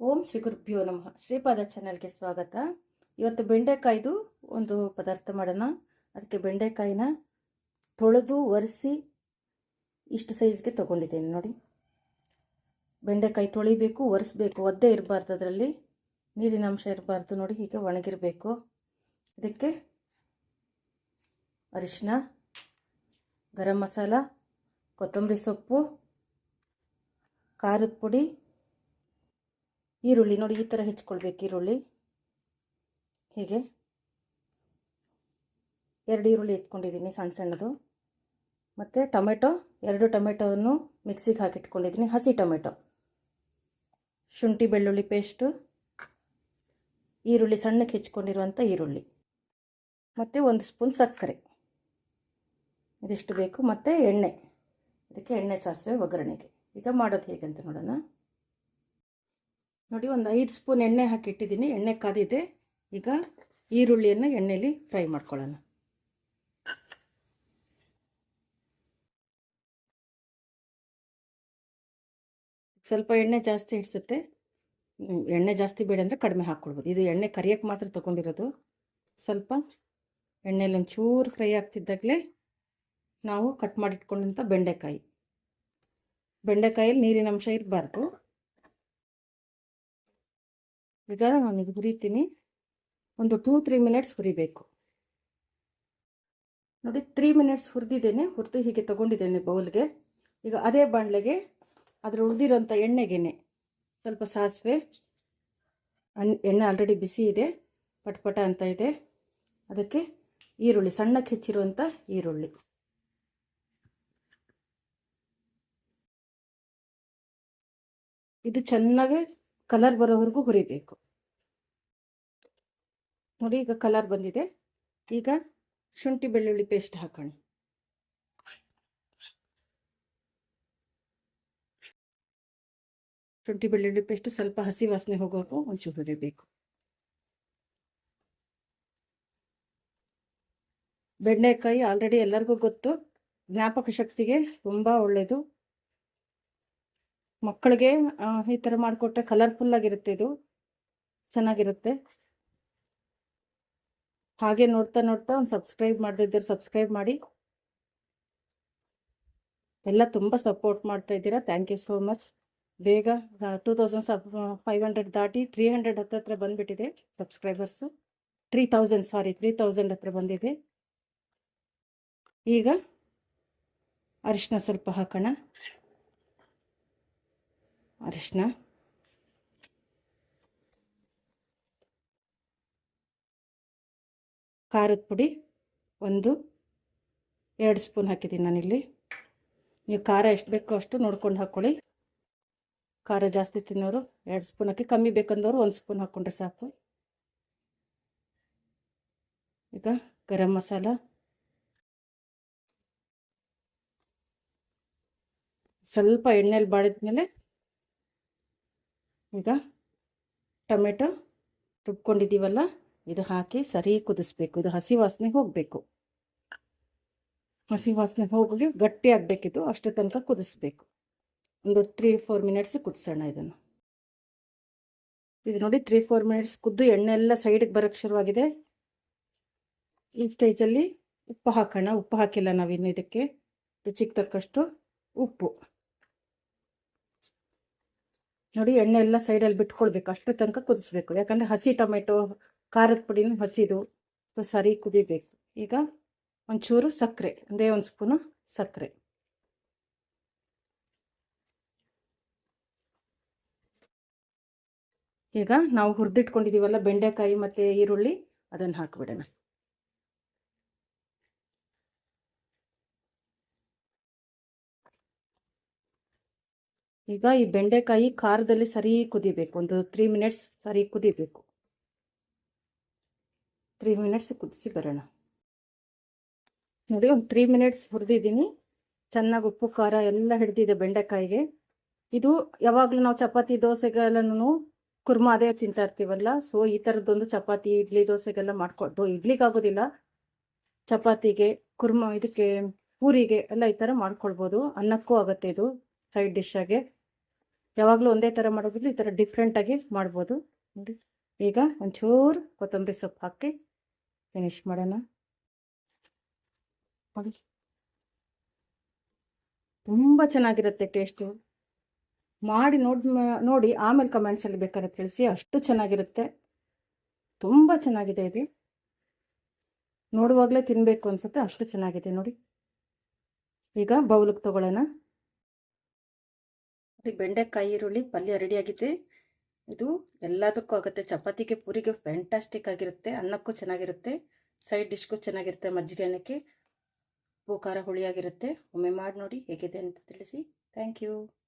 ಓಂ ಶ್ರೀ ಗುರುಭ್ಯೋ ನಮಃ. ಶ್ರೀಪಾದ ಚಾನಲ್ಗೆ ಸ್ವಾಗತ. ಇವತ್ತು ಬೆಂಡೆಕಾಯ್ದು ಒಂದು ಪದಾರ್ಥ ಮಾಡೋಣ. ಅದಕ್ಕೆ ಬೆಂಡೆಕಾಯಿನ ತೊಳೆದು ಒರೆಸಿ ಇಷ್ಟು ಸೈಜ್ಗೆ ತೊಗೊಂಡಿದ್ದೇನೆ ನೋಡಿ. ಬೆಂಡೆಕಾಯಿ ತೊಳಿಬೇಕು, ಒರೆಸ್ಬೇಕು. ಒದ್ದೆ ಇರಬಾರ್ದು ಅದರಲ್ಲಿ. ನೀರಿನ ಅಂಶ ಇರಬಾರ್ದು ನೋಡಿ, ಹೀಗೆ ಒಣಗಿರಬೇಕು. ಇದಕ್ಕೆ ಅರಿಶಿನ ಗರಂ ಮಸಾಲ, ಕೊತ್ತಂಬರಿ ಸೊಪ್ಪು, ಖಾರದ ಪುಡಿ ಈರುಳ್ಳಿ ನೋಡಿ, ಈ ಥರ ಹೆಚ್ಕೊಳ್ಬೇಕು ಈರುಳ್ಳಿ. ಹೀಗೆ. ಎರಡು ಈರುಳ್ಳಿ ಎತ್ಕೊಂಡಿದ್ದೀನಿ ಸಣ್ಣ ಸಣ್ಣದು. ಮತ್ತು ಟೊಮೆಟೊ, ಎರಡು ಟೊಮೆಟೊವನ್ನು ಮಿಕ್ಸಿಗೆ ಹಾಕಿಟ್ಕೊಂಡಿದ್ದೀನಿ, ಹಸಿ ಟೊಮೆಟೊ. ಶುಂಠಿ, ಬೆಳ್ಳುಳ್ಳಿ ಪೇಸ್ಟು. ಈರುಳ್ಳಿ ಸಣ್ಣಕ್ಕೆ ಹೆಚ್ಕೊಂಡಿರುವಂಥ ಈರುಳ್ಳಿ. ಮತ್ತು ಒಂದು ಸ್ಪೂನ್ ಸಕ್ಕರೆ. ಇದಿಷ್ಟು ಬೇಕು. ಮತ್ತು ಎಣ್ಣೆ. ಇದಕ್ಕೆ ಎಣ್ಣೆ ಸಾಸಿವೆ ಒಗ್ಗರಣೆಗೆ. ಈಗ ಮಾಡೋದು ಹೇಗಂತ ನೋಡೋಣ. ನೋಡಿ, ಒಂದು ಐದು ಸ್ಪೂನ್ ಎಣ್ಣೆ ಹಾಕಿಟ್ಟಿದ್ದೀನಿ. ಎಣ್ಣೆ ಕಾದಿದೆ. ಈಗ ಈರುಳ್ಳಿಯನ್ನು ಎಣ್ಣೆಯಲ್ಲಿ ಫ್ರೈ ಮಾಡ್ಕೊಳ್ಳೋಣ. ಸ್ವಲ್ಪ ಎಣ್ಣೆ ಜಾಸ್ತಿ ಹಿಡಿಸುತ್ತೆ. ಎಣ್ಣೆ ಜಾಸ್ತಿ ಬೇಡ ಅಂದರೆ ಕಡಿಮೆ ಹಾಕ್ಕೊಳ್ಬೋದು. ಇದು ಎಣ್ಣೆ ಕರಿಯೋಕ್ಕೆ ಮಾತ್ರ ತೊಗೊಂಡಿರೋದು. ಸ್ವಲ್ಪ ಎಣ್ಣೆಯಲ್ಲಿ ಒಂಚೂರು ಫ್ರೈ ಆಗ್ತಿದ್ದಾಗಲೇ ನಾವು ಕಟ್ ಮಾಡಿಟ್ಕೊಂಡಂಥ ಬೆಂಡೆಕಾಯಿ. ಬೆಂಡೆಕಾಯಲ್ಲಿ ನೀರಿನ ಅಂಶ ಇರಬಾರ್ದು. ಈಗ ನಾನು ಇದು ಹುರಿತೀನಿ ಒಂದು ಟೂ ತ್ರೀ ಮಿನಿಟ್ಸ್ ಹುರಿಬೇಕು. ನೋಡಿ ತ್ರೀ ಮಿನಿಟ್ಸ್ ಹುರಿದಿದ್ದೇನೆ, ಹುರಿದು ಹೀಗೆ ತೊಗೊಂಡಿದ್ದೇನೆ ಬೌಲ್ಗೆ. ಈಗ ಅದೇ ಬಾಣಲೆಗೆ ಅದರ ಉಳಿದಿರೋಂಥ ಎಣ್ಣೆಗೆನೆ ಸ್ವಲ್ಪ ಸಾಸಿವೆ ಎಣ್ಣೆ ಆಲ್ರೆಡಿ ಬಿಸಿ ಇದೆ, ಪಟಪಟ ಅಂತ ಇದೆ. ಅದಕ್ಕೆ ಈರುಳ್ಳಿ, ಸಣ್ಣಕ್ಕೆ ಹೆಚ್ಚಿರುವಂಥ ಈರುಳ್ಳಿ. ಇದು ಚೆನ್ನಾಗಿ ಕಲರ್ ಬರೋವರೆಗೂ ಹುರಿಬೇಕು. ನೋಡಿ ಈಗ ಕಲರ್ ಬಂದಿದೆ. ಈಗ ಶುಂಠಿ ಬೆಳ್ಳುಳ್ಳಿ ಪೇಸ್ಟ್ ಹಾಕೋಣ. ಶುಂಠಿ ಬೆಳ್ಳುಳ್ಳಿ ಪೇಸ್ಟ್ ಸ್ವಲ್ಪ ಹಸಿ ವಾಸನೆ ಹೋಗೋಕು ಒಂಚೂರು ಹುರಿಬೇಕು. ಬೆಂಡೆಕಾಯಿ ಆಲ್ರೆಡಿ ಎಲ್ಲರಿಗೂ ಗೊತ್ತು. ಜ್ಞಾಪಕ ಶಕ್ತಿಗೆ ತುಂಬ ಒಳ್ಳೆಯದು ಮಕ್ಕಳಿಗೆ ಈ ಥರ ಮಾಡಿಕೊಟ್ರೆ ಕಲರ್ಫುಲ್ ಆಗಿರುತ್ತೆ ಇದು. ಚೆನ್ನಾಗಿರುತ್ತೆ. ಹಾಗೆ ನೋಡ್ತಾ ನೋಡ್ತಾ ಒಂದು ಸಬ್ಸ್ಕ್ರೈಬ್ ಮಾಡಿದ್ರೆ ಸಬ್ಸ್ಕ್ರೈಬ್ ಮಾಡಿ. ಎಲ್ಲ ತುಂಬ ಸಪೋರ್ಟ್ ಮಾಡ್ತಾ ಇದ್ದೀರಾ. ಥ್ಯಾಂಕ್ ಯು ಸೋ ಮಚ್ ಬೇಗ ಟೂ ತೌಸಂಡ್ ಸಬ್ ಫೈವ್ ಹಂಡ್ರೆಡ್ ದಾಟಿ ತ್ರೀ ಹಂಡ್ರೆಡ್ ಹತ್ರ ಬಂದುಬಿಟ್ಟಿದೆ subscribers three thousand sorry three thousand ಹತ್ರ ಬಂದಿದೆ. ಈಗ ಅರಿಶಿನ ಸ್ವಲ್ಪ ಹಾಕೋಣ. ಅರಿಶಿನ ಖಾರದ ಪುಡಿ ಒಂದು, ಎರಡು ಸ್ಪೂನ್ ಹಾಕಿದ್ದೀನಿ ನಾನಿಲ್ಲಿ. ನೀವು ಖಾರ ಎಷ್ಟು ಬೇಕೋ ಅಷ್ಟು ನೋಡ್ಕೊಂಡು ಹಾಕ್ಕೊಳ್ಳಿ ಖಾರ ಜಾಸ್ತಿ ತಿನ್ನೋರು ಎರಡು ಸ್ಪೂನ್ ಹಾಕಿ, ಕಮ್ಮಿ ಬೇಕಂದವರು ಒಂದು ಸ್ಪೂನ್ ಹಾಕ್ಕೊಂಡ್ರೆ ಸಾಕು. ಈಗ ಗರಂ ಮಸಾಲ. ಸ್ವಲ್ಪ ಎಣ್ಣೆಲಿ ಬಾಡಿದ್ಮೇಲೆ ಈಗ ಟೊಮೆಟೊ ರುಬ್ಕೊಂಡಿದ್ದೀವಲ್ಲ, ಇದು ಹಾಕಿ ಸರಿ ಕುದಿಸ್ಬೇಕು. ಇದು ಹಸಿ ವಾಸನೆ ಹೋಗಬೇಕು. ಹಸಿ ವಾಸನೆ ಹೋಗಿ ಗಟ್ಟಿ ಆಗಬೇಕಿತ್ತು, ಅಷ್ಟು ತನಕ ಕುದಿಸ್ಬೇಕು. ಒಂದು ತ್ರೀ ಫೋರ್ ಮಿನಿಟ್ಸ್ ಕುದಿಸೋಣ ಇದನ್ನು. ಇದು ನೋಡಿ ತ್ರೀ ಫೋರ್ ಮಿನಿಟ್ಸ್ ಕುದ್ದು ಎಣ್ಣೆ ಎಲ್ಲ ಸೈಡಿಗೆ ಬರೋಕ್ಕೆ ಶುರುವಾಗಿದೆ. ಈ ಸ್ಟೇಜಲ್ಲಿ ಉಪ್ಪು ಹಾಕೋಣ. ಉಪ್ಪು ಹಾಕಿಲ್ಲ ನಾವಿನ್ನು ಇದಕ್ಕೆ. ರುಚಿಗೆ ತಕ್ಕಷ್ಟು ಉಪ್ಪು. ನೋಡಿ ಎಣ್ಣೆ ಎಲ್ಲ ಸೈಡಲ್ಲಿ ಬಿಟ್ಕೊಳ್ಬೇಕು, ಅಷ್ಟು ತನಕ ಕುದಿಸ್ಬೇಕು. ಯಾಕಂದರೆ ಹಸಿ ಟೊಮೆಟೊ, ಖಾರದ ಪುಡಿನೂ ಹಸಿದು, ಸೊ ಸರಿ ಕುದಿಬೇಕು. ಈಗ ಒಂಚೂರು ಸಕ್ಕರೆ, ಒಂದೇ ಒಂದು ಸ್ಪೂನು ಸಕ್ಕರೆ. ಈಗ ನಾವು ಹುರಿದಿಟ್ಕೊಂಡಿದ್ದೀವಲ್ಲ ಬೆಂಡೆಕಾಯಿ ಮತ್ತು ಈರುಳ್ಳಿ, ಅದನ್ನು ಹಾಕಿಬಿಡೋಣ. ಈಗ ಈ ಬೆಂಡೆಕಾಯಿ ಖಾರದಲ್ಲಿ ಸರಿ ಕುದಿಬೇಕು. ಒಂದು ತ್ರೀ ಮಿನಿಟ್ಸ್ ಸರಿ ಕುದಿಬೇಕು. ತ್ರೀ ಮಿನಿಟ್ಸ್ ಕುದಿಸಿ ಬರೋಣ. ನೋಡಿ, ಒಂದು ತ್ರೀ ಮಿನಿಟ್ಸ್ ಹುರಿದಿದ್ದೀನಿ. ಚೆನ್ನಾಗಿ ಉಪ್ಪು, ಖಾರ ಎಲ್ಲ ಹಿಡಿದಿದೆ ಬೆಂಡೆಕಾಯಿಗೆ. ಇದು ಯಾವಾಗಲೂ ನಾವು ಚಪಾತಿ ದೋಸೆಗೆಲ್ಲನೂ ಕುರ್ಮ ಅದೇ ತಿಂತಾ ಇರ್ತೀವಲ್ಲ ಸೊ ಈ ಥರದ್ದೊಂದು ಚಪಾತಿ, ಇಡ್ಲಿ, ದೋಸೆಗೆಲ್ಲ ಮಾಡ್ಕೊಡ್ದು ಇಡ್ಲಿಗಾಗೋದಿಲ್ಲ. ಚಪಾತಿಗೆ, ಕುರ್ಮ, ಇದಕ್ಕೆ, ಪೂರಿಗೆ ಎಲ್ಲ ಈ ಥರ ಮಾಡ್ಕೊಳ್ಬೋದು. ಅನ್ನಕ್ಕೂ ಆಗುತ್ತೆ ಇದು ಸೈಡ್ ಡಿಶ್ಶಾಗೆ ಯಾವಾಗಲೂ ಒಂದೇ ಥರ ಮಾಡೋದಿಲ್ಲ ಈ ಥರ ಡಿಫ್ರೆಂಟಾಗಿ ಮಾಡ್ಬೋದು. ನೋಡಿ, ಈಗ ಒಂಚೂರು ಕೊತ್ತಂಬರಿ ಸೊಪ್ಪು ಹಾಕಿ ಫಿನಿಶ್ ಮಾಡೋಣ. ನೋಡಿ. ತುಂಬ ಚೆನ್ನಾಗಿರುತ್ತೆ ಟೇಸ್ಟು ಮಾಡಿ ನೋಡಿ ನೋಡಿ ಆಮೇಲೆ ಕಮೆಂಟ್ಸಲ್ಲಿ ಬೇಕಾದ್ರೆ ತಿಳಿಸಿ, ಅಷ್ಟು ಚೆನ್ನಾಗಿರುತ್ತೆ. ತುಂಬ ಚೆನ್ನಾಗಿದೆ ಇದು. ನೋಡುವಾಗಲೇ ತಿನ್ನಬೇಕು ಅನಿಸುತ್ತೆ, ಅಷ್ಟು ಚೆನ್ನಾಗಿದೆ ನೋಡಿ. ಈಗ ಬೌಲಿಗೆ ತೊಗೊಳ್ಳೋಣ. ಬೆಂಡೆಕಾಯಿ ಈರುಳ್ಳಿ ಪಲ್ಯ ರೆಡಿಯಾಗಿದೆ ಇದು ಎಲ್ಲದಕ್ಕೂ ಆಗುತ್ತೆ. ಚಪಾತಿಗೆ, ಪೂರಿಗೆ ಫ್ಯಾಂಟಾಸ್ಟಿಕ್ ಆಗಿರುತ್ತೆ. ಅನ್ನಕ್ಕೂ ಚೆನ್ನಾಗಿರುತ್ತೆ. ಸೈಡ್ ಡಿಶ್ಗೂ ಚೆನ್ನಾಗಿರುತ್ತೆ ಮಜ್ಜಿಗೆ ಅನ್ನಕ್ಕೆ. ಉಪ್ಪು ಖಾರ ಹುಳಿಯಾಗಿರುತ್ತೆ. ಒಮ್ಮೆ ಮಾಡಿ ನೋಡಿ ಹೇಗಿದೆ ಅಂತ ತಿಳಿಸಿ. Thank you